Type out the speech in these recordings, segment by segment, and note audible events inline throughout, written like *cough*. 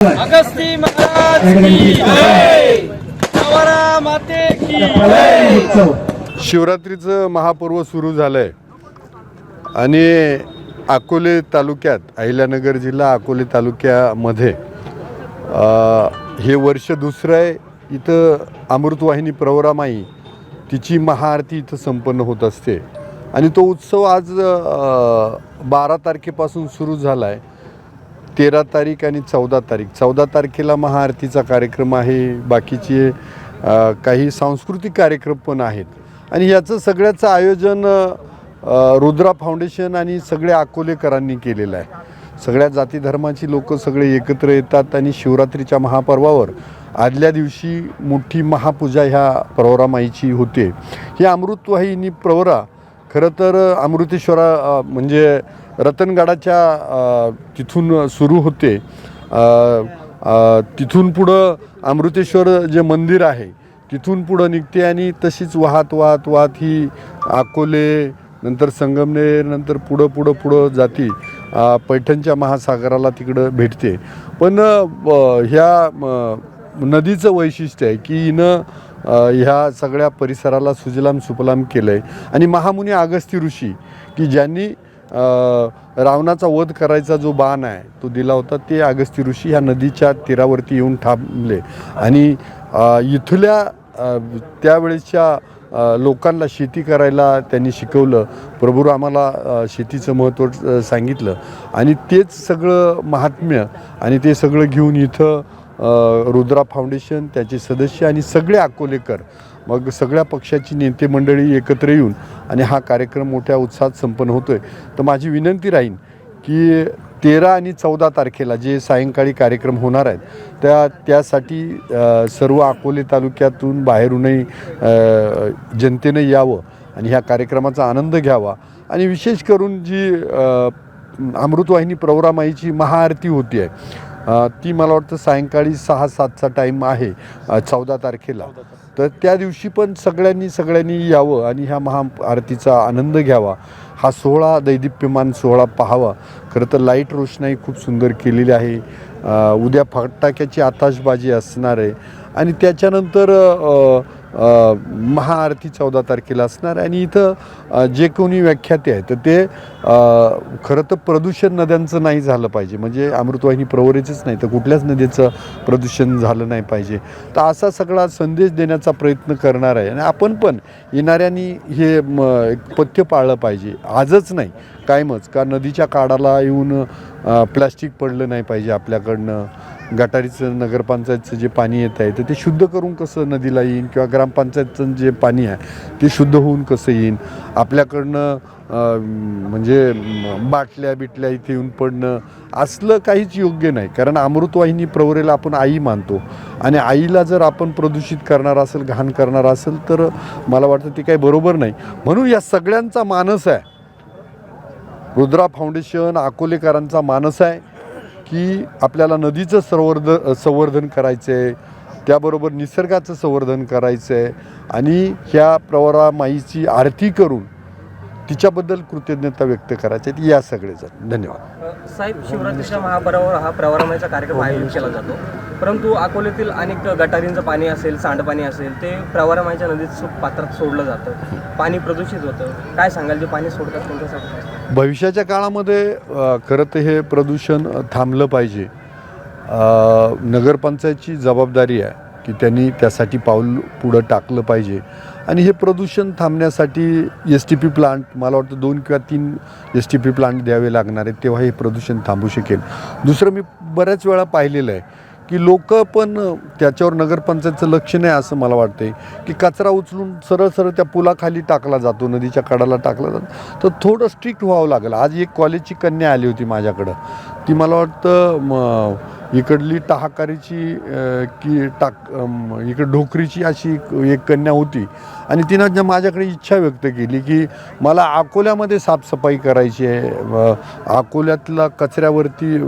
अगस्ती महाराज की जय! प्रवरा माते की जय! शिवरात्रीचं महापर्व सुरू झालं आहे आणि अकोले तालुक्यात अहिल्यानगर जिल्हा अकोले तालुक्यामध्ये अ, हे वर्ष दुसरं आहे. इथं अमृतवाहिनी प्रवरामाई तिची महाआरती इथं संपन्न होत असते. आणि तो उत्सव आज बारा तारखेपासून सुरू झाला आहे तेरा तारीख आणि चौदा तारीख. चौदा तारखेला महाआरतीचा कार्यक्रम आहे. बाकीचे काही सांस्कृतिक कार्यक्रम पण आहेत. आणि याचं सगळ्याचं आयोजन रुद्रा फाउंडेशन आणि सगळ्या अकोलेकरांनी केलेलं आहे. सगळ्या जाती धर्माची लोक सगळे एकत्र येतात आणि शिवरात्रीच्या महापर्वावर आदल्या दिवशी मोठी महापूजा ह्या प्रवरामाईची होते. ही अमृतवाहिनी प्रवरा खरं तर अमृतेश्वरा म्हणजे रतनगडाच्या तिथून सुरू होते. तिथून पुढं अमृतेश्वर जे मंदिर आहे तिथून पुढं निघते आणि तशीच वाहत वाहत वाहत ही अकोले नंतर संगमनेर नंतर पुढं पुढं पुढं जाती पैठणच्या महासागराला तिकडं भेटते. पण ब- ह्या म, नदीचं वैशिष्ट्य आहे की हिनं ह्या सगळ्या परिसराला सुजलाम सुफलाम केलं आहे आणि महामुनी अगस्ती ऋषी की ज्यांनी रावणाचा वध करायचा जो बाण आहे तो दिला होता ते अगस्ती ऋषी ह्या नदीच्या तीरावरती येऊन थांबले. आणि इथल्या त्यावेळेच्या त्यावेळेसच्या लोकांना शेती करायला त्यांनी शिकवलं. प्रभू आम्हाला शेतीचं महत्त्व सांगितलं. आणि तेच सगळं महात्म्य आणि ते सगळं घेऊन इथं रुद्रा फाउंडेशन त्याचे सदस्य आणि सगळे अकोलेकर मग सगळ्या पक्षाची नेते मंडळी एकत्र येऊन आणि हा कार्यक्रम मोठ्या उत्साहात संपन्न होतो आहे तर माझी विनंती राहीन की तेरा आणि चौदा तारखेला जे सायंकाळी कार्यक्रम होणार आहेत त्या त्यासाठी सर्व अकोले तालुक्यातून बाहेरूनही जनतेनं यावं आणि ह्या कार्यक्रमाचा आनंद घ्यावा. आणि विशेष करून जी अमृतवाहिनी प्रवरामाईची महाआरती होती आहे ती मला वाटतं सायंकाळी सहा सातचा टाईम आहे चौदा तारखेला. तर त्या दिवशी पण सगळ्यांनी सगळ्यांनी यावं आणि ह्या महाआरतीचा आनंद घ्यावा. हा सोहळा दैदिप्यमान सोहळा पाहावा. खरं तर लाइट रोषणाई खूप सुंदर केलेली आहे. उद्या फटाक्याची आताशबाजी असणार आहे. आणि त्याच्यानंतर महाआरती चौदा तारखेला असणार आहे आणि इथं जे कोणी व्याख्याते आहेत तर ते खरं तर प्रदूषण नद्यांचं नाही झालं पाहिजे. म्हणजे अमृतवाहिनी प्रवरेचंच नाही तर कुठल्याच नदीचं प्रदूषण झालं नाही पाहिजे. तर असा सगळा संदेश देण्याचा प्रयत्न करणार आहे. आणि आपण पण येणाऱ्यांनी हे एक पथ्य पाळलं पाहिजे. आजच नाही कायमच. का नदीच्या काडाला येऊन अ, प्लॅस्टिक पडलं नाही पाहिजे आपल्याकडनं? गटारीचं नगरपंचायतचं जे पाणी येत आहे तर ते शुद्ध करून कसं नदीला येईन? किंवा ग्रामपंचायतचं जे पाणी आहे ते शुद्ध होऊन कसं येईन? आपल्याकडनं म्हणजे बाटल्या बिटल्या इथे येऊन पडणं असलं काहीच योग्य नाही. कारण अमृतवाहिनी प्रवरेला आपण आई मानतो. आणि आईला जर आपण प्रदूषित करणार असेल घाण करणार असेल तर मला वाटतं ते काही बरोबर नाही. म्हणून या सगळ्यांचा मानस आहे रुद्रा फाउंडेशन अकोलेकरांचा मानस आहे की आपल्याला नदीचं संवर्ध संवर्धन करायचं आहे त्याबरोबर निसर्गाचं संवर्धन करायचं आहे आणि ह्या प्रवरा माईची आरती करून तिच्याबद्दल कृतज्ञता व्यक्त करायची आहे या सगळेजण. धन्यवाद. साहेब शिवरात्रीच्या महापर्वावर हा प्रवरामाचा कार्यक्रम आयोजित केला जातो. परंतु अकोल्यातील अनेक गटारींचं पाणी असेल सांडपाणी असेल ते प्रवरामाच्या नदीत पात्रात सोडलं जातं. पाणी प्रदूषित होतं. काय सांगाल? जे पाणी सोडतात त्यांच्यासाठी भविष्याच्या काळामध्ये खरं तर हे प्रदूषण थांबलं पाहिजे. नगरपंचायतची जबाबदारी आहे की त्यांनी त्यासाठी पाऊल पुढं टाकलं पाहिजे. आणि हे प्रदूषण थांबण्यासाठी एस टी पी प्लांट मला वाटतं दोन किंवा तीन एस टी पी प्लांट द्यावे लागणार आहेत तेव्हा हे प्रदूषण थांबू शकेल. दुसरं मी बऱ्याच वेळा पाहिलेलं आहे की लोक पण त्याच्यावर नगरपंचायतचं लक्ष नाही असं मला वाटते की कचरा उचलून सरळ सरळ त्या पुलाखाली टाकला जातो नदीच्या कडाला टाकला जातो. तर थोडं स्ट्रिक्ट व्हावं लागेल. आज एक कॉलेजची कन्या आली होती माझ्याकडं. ती मला वाटतं म इकडली टाहाकारीची की टाक इकडं ढोकरीची अशी एक- कन्या होती. आणि तिनं ज्या माझ्याकडे इच्छा व्यक्त केली की मला अकोल्यामध्ये साफसफाई करायची आहे अकोल्यातला कचऱ्यावरती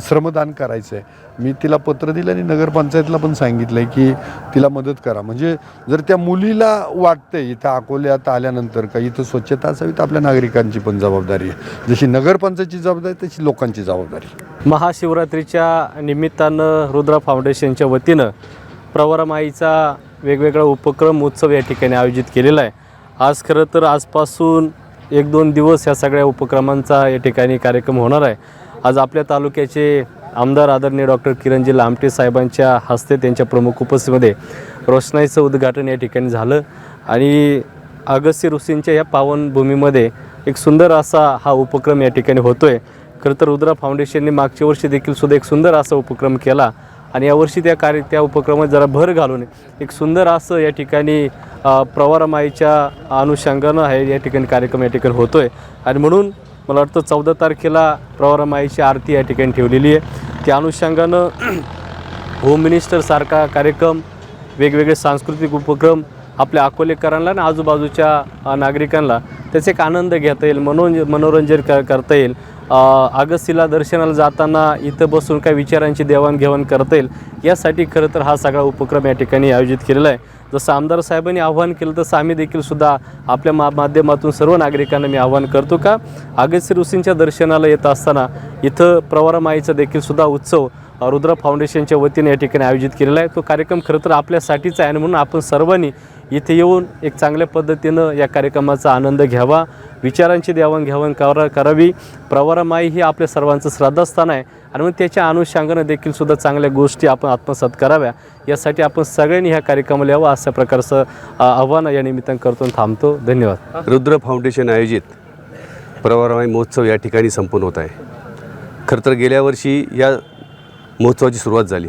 श्रमदान करायचं आहे. मी तिला पत्र दिलं आणि नगरपंचायतला पण सांगितलं आहे की तिला मदत करा. म्हणजे जर त्या मुलीला वाटतंय इथं अकोल्यात आल्यानंतर का इथं स्वच्छता असावी तर आपल्या नागरिकांची पण जबाबदारी आहे. जशी नगरपंचायतची जबाबदारी तशी लोकांची जबाबदारी महाशिवरात्रीच्या निमित्तानं रुद्रा फाउंडेशनच्या वतीनं प्रवरमाईचा वेगवेगळा उपक्रम उत्सव या ठिकाणी आयोजित केलेला आहे. आज खरं तर आजपासून एक दोन दिवस या सगळ्या उपक्रमांचा या ठिकाणी कार्यक्रम होणार आहे. आज आपल्या तालुक्याचे आमदार आदरणीय डॉक्टर किरणजी लामटे साहेबांच्या हस्ते त्यांच्या प्रमुख उपस्थितीमध्ये रोषणाईचं उद्घाटन या ठिकाणी झालं. आणि अगस्त्य ऋषींच्या या पावनभूमीमध्ये एक सुंदर असा हा उपक्रम या ठिकाणी होतो आहे खरं तर रुद्रा फाउंडेशनने मागच्या वर्षी देखील सुद्धा एक सुंदर असा उपक्रम केला. आणि यावर्षी त्या कार्य त्या उपक्रमात जरा भर घालून एक सुंदर असं या ठिकाणी प्रवारमाईच्या अनुषंगानं आहे या ठिकाणी कार्यक्रम या ठिकाणी होतो आहे आणि म्हणून मला वाटतं चौदा तारखेला प्रवरमाईची आरती या ठिकाणी ठेवलेली आहे. त्या अनुषंगानं *clears throat* होम मिनिस्टरसारखा कार्यक्रम वेगवेगळे सांस्कृतिक उपक्रम आपल्या अकोलेकरांना आणि आजूबाजूच्या नागरिकांना त्याचा एक आनंद घेता येईल मनोरंज मनोरंजन क करता येईल. अगस्तीला आगस्तीला दर्शनाला जाताना इथं बसून काही विचारांची देवाणघेवाण करता येईल. यासाठी खरं तर हा सगळा उपक्रम या ठिकाणी आयोजित केलेला आहे. जसं आमदार साहेबांनी आव्हान केलं तसं आम्ही देखील सुद्धा आपल्या मा माध्यमातून सर्व नागरिकांना मी आव्हान करतो का अगस्त्य ऋषींच्या दर्शनाला येत असताना इथं प्रवरामाईचा देखील सुद्धा उत्सव रुद्रा रुद्र फाउंडेशनच्या वतीने या ठिकाणी आयोजित केलेला आहे. तो कार्यक्रम खरं तर आपल्यासाठीच आहे आणि म्हणून आपण सर्वांनी इथे येऊन एक चांगल्या पद्धतीनं या कार्यक्रमाचा आनंद घ्यावा विचारांची देवाणघेवाण करा करावी. प्रवरामाई ही आपल्या सर्वांचं श्रद्धास्थान आहे. आणि मग त्याच्या अनुषंगानं देखील सुद्धा चांगल्या गोष्टी आपण आत्मसात कराव्या. यासाठी आपण सगळ्यांनी ह्या कार्यक्रमाला यावं अशा प्रकारचं आव्हान या निमित्तानं करतो आणि थांबतो. धन्यवाद. रुद्र फाउंडेशन आयोजित प्रवारमाई महोत्सव या ठिकाणी संपन्न होत आहे. खरं तर गेल्या वर्षी या महोत्सवाची सुरुवात झाली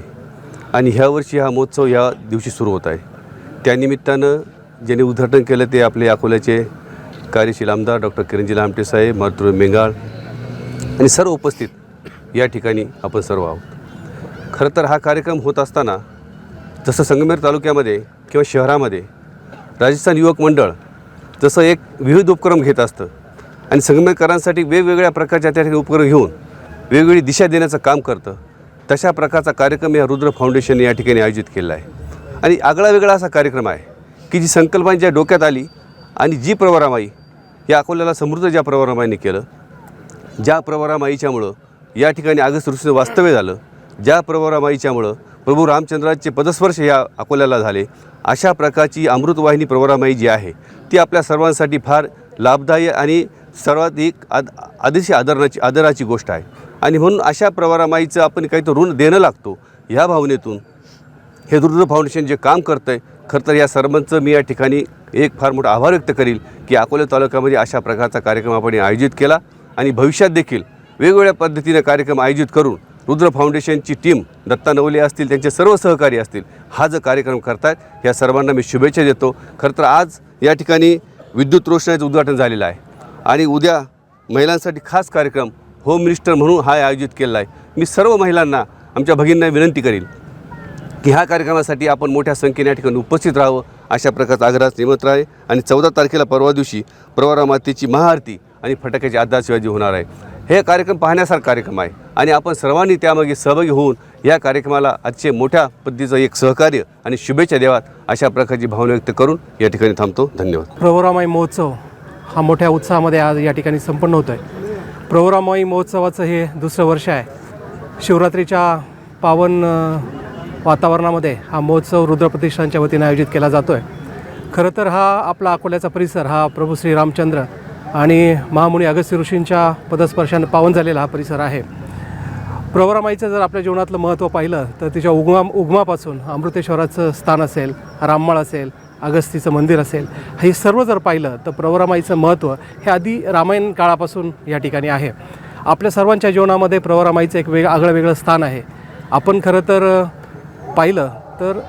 आणि ह्या वर्षी हा महोत्सव या दिवशी सुरू होत आहे. त्यानिमित्तानं ज्यांनी उद्घाटन केलं ते आपले अकोल्याचे कार्यशील आमदार डॉक्टर किरणजी लामटे साहेब मातृ मेंगाळ आणि सर्व उपस्थित या ठिकाणी आपण सर्व आहोत. खरं तर हा कार्यक्रम होत असताना जसं संगमेर तालुक्यामध्ये किंवा शहरामध्ये राजस्थान युवक मंडळ जसं एक विविध उपक्रम घेत असतं आणि संगमेरकरांसाठी वेगवेगळ्या प्रकारच्या त्या ठिकाणी उपक्रम घेऊन वेगवेगळी दिशा देण्याचं काम करतं तशा प्रकारचा कार्यक्रम या रुद्र फाउंडेशनने या ठिकाणी आयोजित केला आहे. आणि आगळा वेगळा असा कार्यक्रम आहे की जी संकल्पना ज्या डोक्यात आली आणि जी प्रवरामाई या अकोल्याला समृद्ध ज्या प्रवरामाईने केलं ज्या प्रवरामाईच्यामुळं या ठिकाणी आगस्त ऋषीचं वास्तव्य झालं. ज्या प्रवरामाईच्यामुळं प्रभू रामचंद्राचे पदस्पर्श या अकोल्याला झाले. अशा प्रकारची अमृतवाहिनी प्रवरामाई जी आहे ती आपल्या सर्वांसाठी फार लाभदायी आणि सर्वाधिक आद अतिशय आदरणाची आदराची गोष्ट आहे. आणि म्हणून अशा प्रवरामाईचं आपण काही तो ऋण देणं लागतो. ह्या भावनेतून हे दुर्द फाउंडेशन जे काम करतं आहे खरं तर या सर्वांचं मी या ठिकाणी एक फार मोठा आभार व्यक्त करील की अकोला तालुक्यामध्ये अशा प्रकारचा कार्यक्रम आपण आयोजित केला आणि भविष्यात देखील वेगवेगळ्या पद्धतीने कार्यक्रम आयोजित करून रुद्र फाउंडेशनची टीम दत्ता नवले असतील त्यांचे सर्व सहकारी असतील हा जो कार्यक्रम करतायत या सर्वांना मी शुभेच्छा देतो. खरं तर आज या ठिकाणी विद्युत रोषणाचं उद्घाटन झालेलं आहे. आणि उद्या महिलांसाठी खास कार्यक्रम होम मिनिस्टर म्हणून हा आयोजित केलेला आहे. मी सर्व महिलांना आमच्या भगिनींना विनंती करील की ह्या कार्यक्रमासाठी आपण मोठ्या संख्येने या ठिकाणी उपस्थित राहावं अशा प्रकारचा आग्रहास निमंत्र आहे. आणि चौदा तारखेला परवा दिवशी प्रवारा मातेची महाआरती आणि फटाक्याची आदाशिवाजी होणार आहे. हे कार्यक्रम पाहण्यासारखा कार्यक्रम आहे. आणि आपण सर्वांनी त्यामागे सहभागी होऊन या कार्यक्रमाला आजचे मोठ्या पद्धतीचं एक सहकार्य आणि शुभेच्छा देवात अशा प्रकारची भावना व्यक्त करून या ठिकाणी थांबतो. धन्यवाद. प्रवरामाई महोत्सव हा मोठ्या उत्साहामध्ये आज या ठिकाणी संपन्न होतो आहे प्रवरामाई महोत्सवाचं हे दुसरं वर्ष आहे. शिवरात्रीच्या पावन वातावरणामध्ये हा महोत्सव रुद्रप्रतिष्ठानच्या वतीने आयोजित केला जातो आहे खरं तर हा आपला अकोल्याचा परिसर हा प्रभू श्री रामचंद्र आणि महामुनी अगस्त्य ऋषींच्या पदस्पर्शाने पावन झालेला हा परिसर आहे. प्रवरामाईचं जर आपल्या जीवनातलं महत्त्व पाहिलं तर तिच्या उगमा उगमापासून अमृतेश्वराचं स्थान असेल राममाळ असेल अगस्तीचं मंदिर असेल हे सर्व जर पाहिलं तर प्रवरामाईचं महत्त्व हे आधी रामायण काळापासून या ठिकाणी आहे. आपल्या सर्वांच्या जीवनामध्ये प्रवरामाईचं एक वेग आगळं वेगळं स्थान आहे. आपण खरं तर पाहिलं तर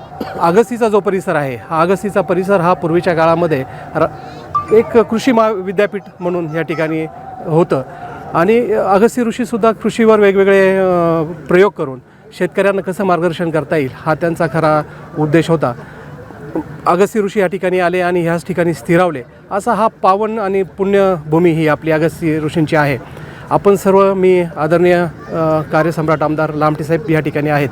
अगस्तीचा जो परिसर आहे हा अगस्तीचा परिसर हा पूर्वीच्या काळामध्ये र एक कृषी महाविद्यापीठ म्हणून या ठिकाणी होतं. आणि अगस्ती ऋषीसुद्धा कृषीवर वेगवेगळे प्रयोग करून शेतकऱ्यांना कसं मार्गदर्शन करता येईल हा त्यांचा खरा उद्देश होता. अगस्ती ऋषी या ठिकाणी आले आणि ह्याच ठिकाणी स्थिरावले. असा हा पावन आणि पुण्यभूमी ही आपली अगस्ती ऋषींची आहे. आपण सर्व मी आदरणीय कार्यसम्राट आमदार लामटेसाहेब या ठिकाणी आहेत.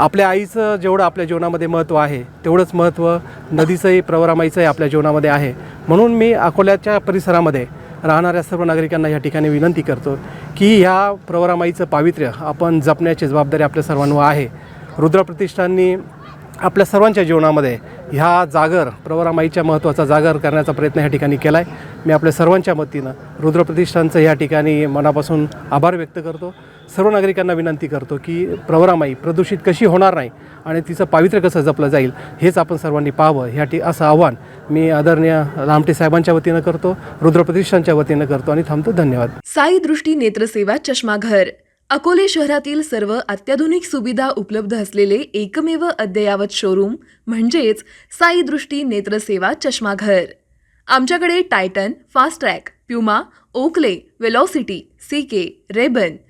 आपल्या आईचं जेवढं आपल्या जीवनामध्ये महत्त्व आहे तेवढंच महत्त्व नदीचंही प्रवरामाईचंही आपल्या जीवनामध्ये आहे. म्हणून मी अकोल्याच्या परिसरामध्ये राहणाऱ्या सर्व नागरिकांना या ठिकाणी विनंती करतो की ह्या प्रवरामाईचं पावित्र्य आपण जपण्याची जबाबदारी आपल्या सर्वांवर आहे. रुद्रप्रतिष्ठांनी आपल्या सर्वांच्या जीवनामध्ये ह्या जागर प्रवरामाईच्या महत्त्वाचा जागर करण्याचा प्रयत्न ह्या ठिकाणी केला आहे मी आपल्या सर्वांच्या वतीनं रुद्रप्रतिष्ठानचं या ह्या ठिकाणी मनापासून आभार व्यक्त करतो. सर्व नागरिकांना विनंती करतो की प्रवरामाई प्रदूषित कशी होणार नाही आणि तिचं पावित्र्य कसं जपलं जाईल हेच आपण सर्वांनी पाहावं. ह्याठी असं आव्हान मी आदरणीय रामटे साहेबांच्या वतीनं करतो रुद्र प्रतिष्ठानच्या वतीनं करतो आणि थांबतो. धन्यवाद. साई दृष्टी नेत्रसेवा चष्माघर अकोले शहरातील सर्व अत्याधुनिक सुविधा उपलब्ध असलेले एकमेव अद्ययावत शोरूम म्हणजेच साई दृष्टी नेत्रसेवा चष्माघर. आमच्याकडे Titan Fastrack Puma Oakley Velocity C K Ray Ban